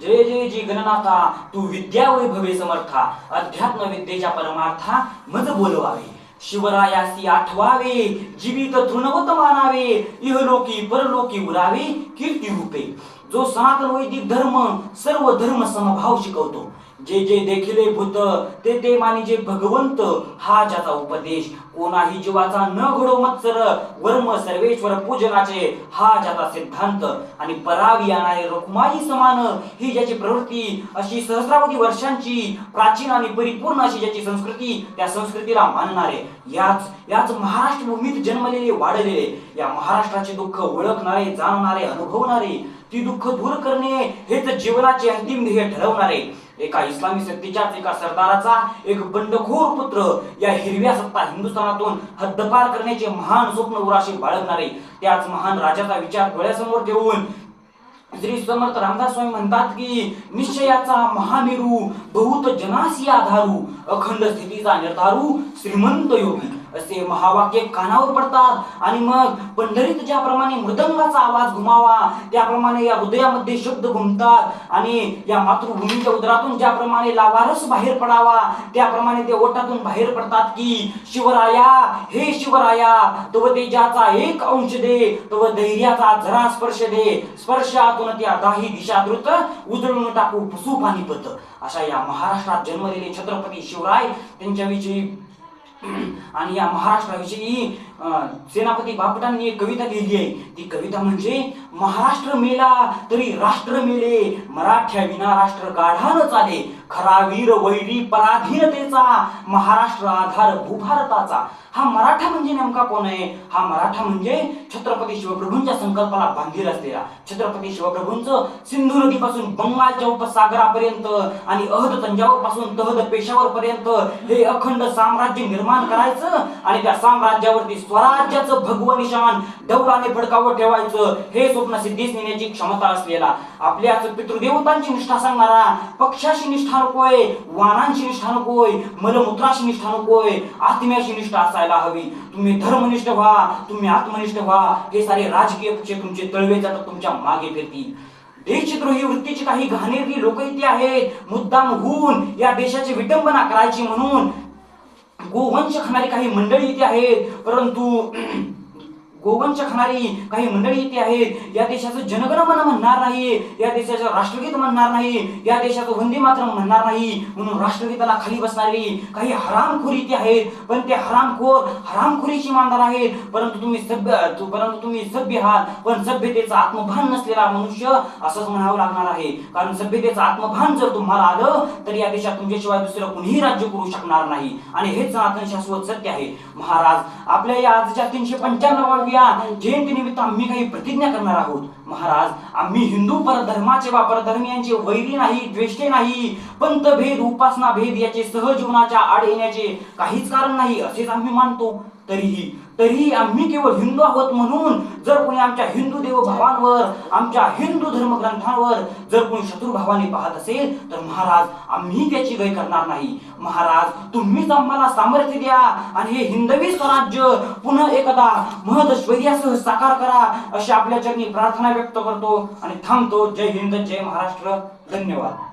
जय जय जी गणनाथा तू विद्या वैभवे समर्था अध्यात्म विद्येच्या परमार्था मज बोलवावे. शिवरायासी आठवावे जीवित तृणवत मानावे इहलोकी परलोकी उरावे कीर्ती रूपे जो सनातन वैदिक धर्म सर्व धर्म समभाव शिकवतो. जे जे देखिले भूत ते ते मानिजे भगवंत हा ज्याचा उपदेश कोणाही जीवाचा न घडो मत्सर वर्म सर्वेश्वर पूजनाचे हा ज्याचा सिद्धांत. आणि परावी येणारे रुक्माई समान ही ज्याची प्रवृत्ती अशी सहस्रावधी वर्षांची प्राचीन आणि परिपूर्ण अशी ज्याची संस्कृती त्या संस्कृतीला मानणारे. याच याच महाराष्ट्र भूमीत जन्मलेले वाढलेले या महाराष्ट्राचे दुःख ओळखणारे जाणणारे अनुभवणारे ती दुःख दूर करणे हेच जीवनाचे अंतिम ध्येय ठरवणारे. एका इस्लामी सत्तेच्याच एका सरदाराचा एक बंडखोर पुत्र या हिरव्या सत्ता हिंदुस्थानातून हद्दपार करण्याचे महान स्वप्न उराशी बाळगणारे त्याच महान राजाचा विचार डोळ्यासमोर ठेवून श्री समर्थ रामदास स्वामी म्हणतात की निश्चयाचा महामेरू बहुत जनासी आधारू अखंड स्थितीचा निर्धारू श्रीमंत योगी. असे महावाक्य कानावर पडतात. आणि मग पंढरीत ज्याप्रमाणे मृदंगाचा आवाज घुमावा त्याप्रमाणे या हृदयामध्ये शब्द घुमतात. आणि या मातृभूमीच्या उदरातून ज्याप्रमाणे लावारस बाहेर पडावा त्याप्रमाणे ते ओटातून बाहेर पडतात की शिवराया हे शिवराया तव तेजाचा एक अंश दे तव धैर्याचा जरा स्पर्श दे. स्पर्शातून त्या दाही दिशादृत उजळून टाकू फसू पानिपत अशा या महाराष्ट्रात जन्मलेले छत्रपती शिवराय त्यांच्याविषयी आणि या महाराष्ट्राविषयी सेनापती बापटांनी एक कविता लिहिली आहे. ती कविता म्हणजे महाराष्ट्र मेला तरी राष्ट्र मेले मराठ्या विना राष्ट्र काढान चाले खरा वीर वैरी पराधीनतेचा महाराष्ट्र आधार भूभारताचा. हा मराठा म्हणजे नेमका कोण आहे? हा मराठा म्हणजे छत्रपती शिवप्रभूंच्या संकल्पाला बांधील असलेला. छत्रपती शिवप्रभूंचं सिंधू नदीपासून बंगालच्या उपसागरापर्यंत आणि अहद तंजावर पासून तहद पेशावर पर्यंत हे अखंड साम्राज्य निर्माण करायचं आणि त्या साम्राज्यावरती स्वराज्याचं भगवं निशान डौलाने फडकावर ठेवायचं हे स्वप्न सिद्धीस नेण्याची क्षमता असलेला. आपल्याच पितृदेवतांची निष्ठा सांगणारा पक्षाशी निष्ठा नकोय वाणांची निष्ठा नकोय मलमूत्राशी निष्ठा नकोय आत्म्याशी निष्ठा असायला हवी. तुम्ही धर्मनिष्ठ व्हा तुम्ही आत्मनिष्ठ व्हा हे सारे राजकीय पक्ष तुमचे तळवे जातात तुमच्या मागे फिरतील. देशद्रोही वृत्तीची काही घाणेरडी लोक इथे आहेत. मुद्दाम होऊन या देशाची विटंबना करायची म्हणून गोवंशक खाणारी काही मंडळी इथे आहेत. परंतु गोवंश खाणारी काही मंडळी इथे आहेत. या देशाचं जनगणमन म्हणणार नाही. या देशाचं राष्ट्रगीत म्हणणार नाही. या देशाचं वंदे मात्र म्हणणार नाही. म्हणून राष्ट्रगीताला खाली बसणारी काही हरामखोरी इथे आहेत. पण ते हरामखोर हरामखोरीची मानणार आहेत. परंतु तुम्ही सभ्य परंतु तुम्ही सभ्य आहात. पण सभ्यतेचा आत्मभान नसलेला मनुष्य असंच म्हणावं लागणार आहे. कारण सभ्यतेचं आत्मभान जर तुम्हाला आलं तर या देशात तुमच्याशिवाय दुसरं कुणीही राज्य करू शकणार नाही. आणि हेच सनातन शाश्वत सत्य आहे. महाराज आपल्या या आजच्या तीनशे पंच्याण्णवाव्या जयंती निमित्त आम्ही काही प्रतिज्ञा करणार आहोत. महाराज आम्ही हिंदू परधर्माचे वा परधर्मियांचे वैरी नाही द्वेष्टे नाही पंत भेद उपासना भेद याचे सहजीवनाच्या आड येण्याचे काहीच कारण नाही असेच आम्ही मानतो. तरीही तरीही आम्ही केवळ हिंदू आहोत म्हणून जर कोणी आमच्या हिंदू देवभावांवर आमच्या हिंदू धर्मग्रंथांवर जर कोणी शत्रुभावाने पाहत असेल तर महाराज आम्ही त्याची गय करणार नाही. महाराज तुम्हीच आम्हाला सामर्थ्य द्या आणि हे हिंदवी स्वराज्य पुन्हा एकदा महदश्वर्यासह साकार करा अशी आपल्या चरणी प्रार्थना व्यक्त करतो आणि थांबतो. जय हिंद जय महाराष्ट्र. धन्यवाद.